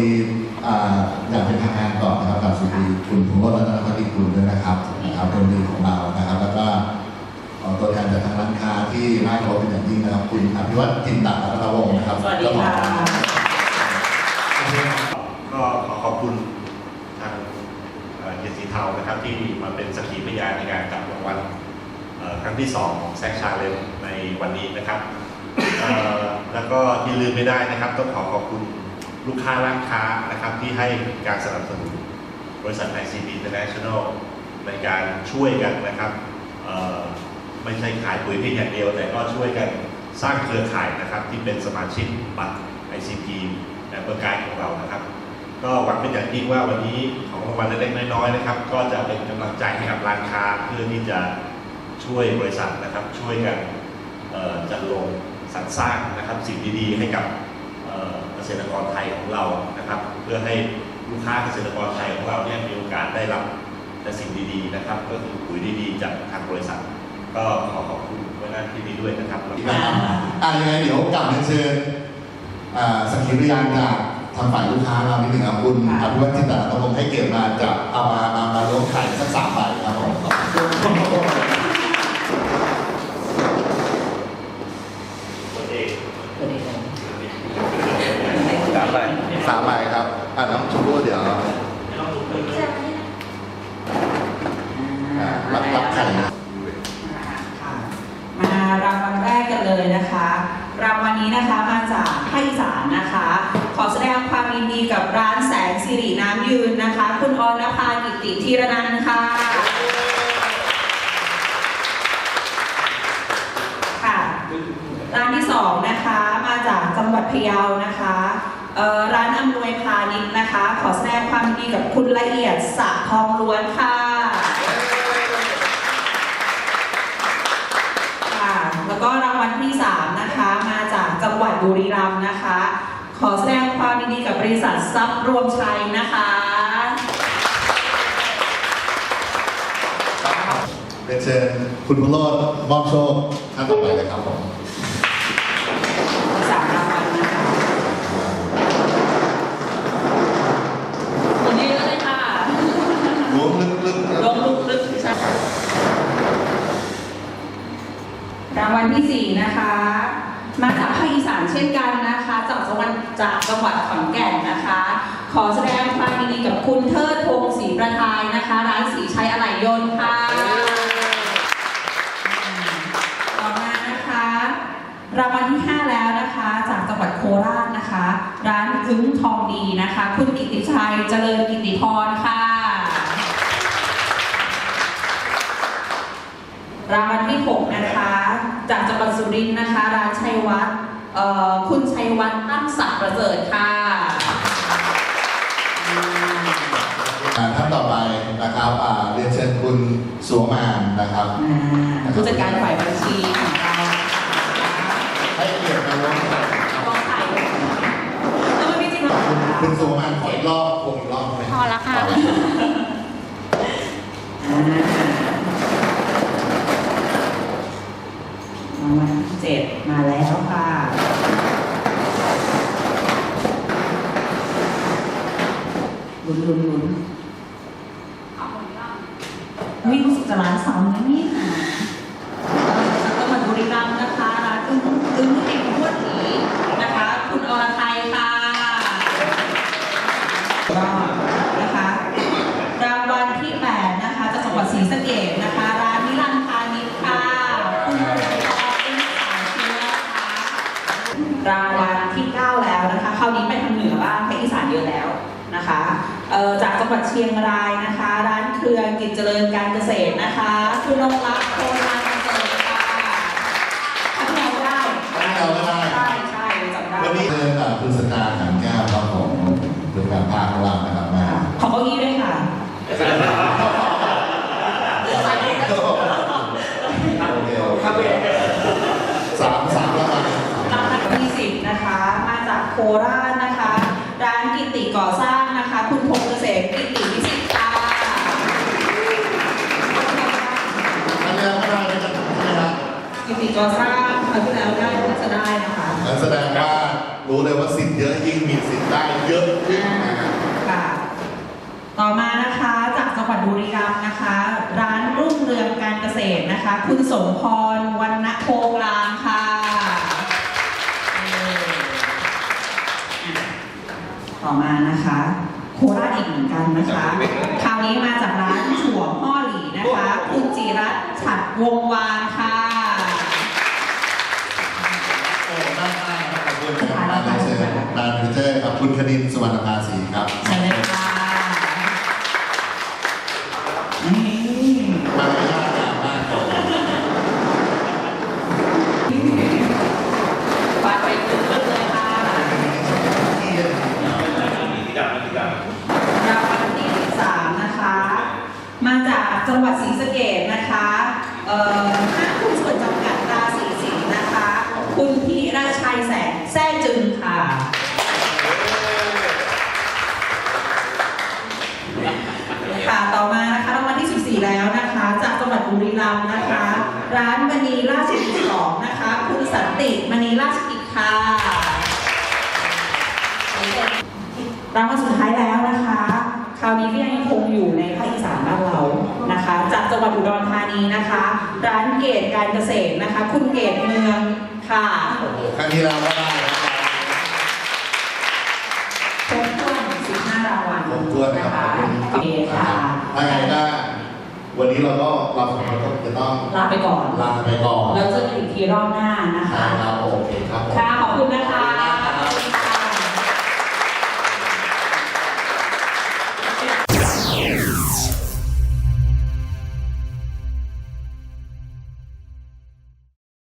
ดีอ่าอย่างเป็นทางการก่อนนะครับกับสวัสดีคุณพงศ์รัตนพัฒน์คุณด้วยนะครับนะครับคนดีของเรานะครับ แล้วก็เอ่อตัวแทนจากทางร้านค้าที่น่าเคารพเป็นอย่างยิ่งนะครับคุณอภิวัตจินตะรัตนวงศ์นะครับสวัสดีค่ะก็ขอขอบคุณทางเอ่อเกียรติสีเทานะครับที่มาเป็นสักขีพยานในการจับรางวัลเอ่อครั้งที่สองของแซกชาเลนในวันนี้นะครับเอ่อแล้วก็ที่ลืมไม่ได้นะครับต้องขอขอบคุณ ลูกค้าร้านค้านะครับที่ให้การสนับสนุนบริษัท ICB International ในการช่วยกันนะครับไม่ใช่ขายปุ๋ยเพียงอย่างเดียว แต่ก็ช่วยกันสร้างเครือข่ายนะครับที่เป็นสมาชิกบัตร ICP และเบอร์กายของเรานะครับ ก็หวังเป็นอย่างยิ่งว่าวันนี้ของรางวัลเล็กๆน้อยๆนะครับ ก็จะเป็นกำลังใจให้กับร้านค้าเพื่อที่จะช่วยบริษัทนะครับ ช่วยกันจัดลงสรรสร้างนะครับสิ่งดีๆให้กับ เอ่อเกษตรกรไทยของเรานะครับ เพื่อให้ลูกค้าเกษตรกรไทยของเราเนี่ยมีโอกาสได้รับแต่สิ่งดีๆนะครับ ก็คือปุ๋ยดีๆ จากทางบริษัท ก็ขอขอบคุณไว้หน้าที่นี้ด้วยนะครับแล้วอีกก็นะครับอ่ายังไงเดี๋ยวกลับเรียนเชิญอ่าสักขีพยานจากทางฝ่ายลูกค้าเรานิดหนึ่งครับคุณอภิวัตจินตะรัตนวงศ์ให้เกียรติมาจะเอามามามาล้วงไข่สักสามใบครับผม ตัวเอง สามใบสามใบครับอ่าน้องชมพู่เดี๋ยวอ่ารับรับไข่นะ ค่ะมารางวัลแรกกันเลยนะคะ ราง วัลนี้นะคะมาจากภาคอีสานนะคะ ขอแสดงความยินดีกับร้านแสงสิริน้ำยืนนะคะ คุณอรภากิติธีรนันท์ค่ะค่ะ ร้านที่สองนะคะมาจากจังหวัดพะเยานะคะร้านอำนวยพาณิชย์นะคะ ขอแสดงความยินดีกับคุณละเอียดสะทองล้วนค่ะค่ะแล้วก็รางวัลที่3นะคะ บุรีรัมย์นะคะ ขอแสดงความยินดีกับบริษัททรัพย์รวมชัยนะคะเรียนเชิญคุณพโรจน์มอบโชคท่านต่อไปเลยครับผมรางวัลนะคะคนนี้เยอะเลยค่ะ ล้วงลึกๆนะ ลงลุกลึกใช่รางวัลที่สี่นะคะ มาจากภาคอีสานเช่นกันนะคะจากจังหวัดจากจังหวัดขอนแก่นนะคะ ขอแสดงความยินดีกับคุณเทิดพงศ์ศรีประทายนะคะ ร้านสีชัยอะไหล่ยนต์ค่ะต่อมานะคะรางวัลที่ 5 แล้วนะคะ จากจังหวัดโคราชนะคะ ร้านอึ้งทองดีนะคะ คุณกิติชัยเจริญกิติพรค่ะรางวัลที่ 6 นะคะ จากจังหวัดสุรินทร์นะคะ ร้านชัยวัฒน์เอ่อ คุณชัยวัฒน์ตั้งศักดิ์ประเสริฐค่ะอ่าท่านต่อไปนะครับอ่าเรียนเชิญคุณสวงมานนะครับอ่าผู้จัดการฝ่ายบัญชีของเราให้เกียรติมาล้วงไข่ลองถ่ายเออไม่จริงหรอคุณคุณสวงมานขออีกรอบคงอีกรอบไหมพอแล้วค่ะพอแล้วรางวัลที่เจ็ดมาแล้วค่ะ ลุ้นลุ้นลุ้นวิรู้สึกจะร้านสองนะเนี่ยจากจังหวัดบุรีรัมย์นะคะร้านอึ้งอึ้งเองพวดหีนะคะ คุณอรไทยค่ะก็นะคะรางวัลที่แปดนะคะจากจังหวัดศรีสะเกษ นะคะเอ่อจากจังหวัดเชียงรายนะคะ ร้านเครือกิจเจริญการเกษตรนะคะ คุณนงรักษ์โคราชเกษตรค่ะถ้าเราได้ถ้าเราได้ใช่ใช่จำได้วันนี้เชิญอ่าคุณสกาขันแก้วครับผมเป็นการภาคของเรานะครับมาขอเก้าอี้ด้วยค่ะโอเคครับสามสามรางวัลรางวัลที่สิบนะคะ มาจากโคราชนะคะ ร้านกิติก่อสร้าง ได้ใช่ไหมครับกิติก่อสร้างคราวที่แล้วได้น่าจะได้นะคะงั้นแสดงว่ารู้เลยว่าสิทธิ์เยอะยิ่งมีสิทธิ์ได้เยอะขึ้นนะครับค่ะต่อมานะคะจากจังหวัดบุรีรัมย์นะคะ ร้านรุ่งเรืองการเกษตรนะคะ คุณสมพรวรรณโพกลางค่ะเอออะต่อมานะคะโคราชอีกเหมือนกันนะคะ คราวนี้มาจากร้านถั่วพ่อหลีนะคะ คุณจิรัตน์ฉัดวงวานค่ะ คณินสวรรณภาสีครับเชิญเลยค่ะนี่มารยาทงามมากครับฝากไปดูกันเลยค่ะที่ยังที่ดังที่ดังรางวัลที่13นะคะ มาจากจังหวัดศรีสะเกษนะคะ เอ่อห้างหุ้นส่วนจำกัดตาสีสินนะคะ คุณพีระชัยแสงแซ่จึงค่ะ ต่อมานะคะรางวัลที่ 14 แล้วนะคะ จากจังหวัด บุรีรัมย์นะคะ ร้านมณีราชกิจสองนะคะ คุณสันติมณีราชกิจค่ะรางวัลสุดท้ายแล้วนะคะ คราวนี้ก็ยังคงอยู่ในภาคอีสานบ้านเรานะคะ จากจังหวัดอุดรธานีนะคะ ร้านเกตการเกษตรนะคะ คุณเกตเมืองค่ะโอ้โหครั้งที่เราก็ได้ครับครบถ้วน15รางวัลขอบคุณนะนะครับขอบคุณโอเคค่ะถ้าไงก็ วันนี้เราก็เราสองคนก็จะต้องลาไปก่อน ลาไปก่อนแล้วเจอกันอีกทีรอบหน้านะใช่คะ ครับโอเคครับ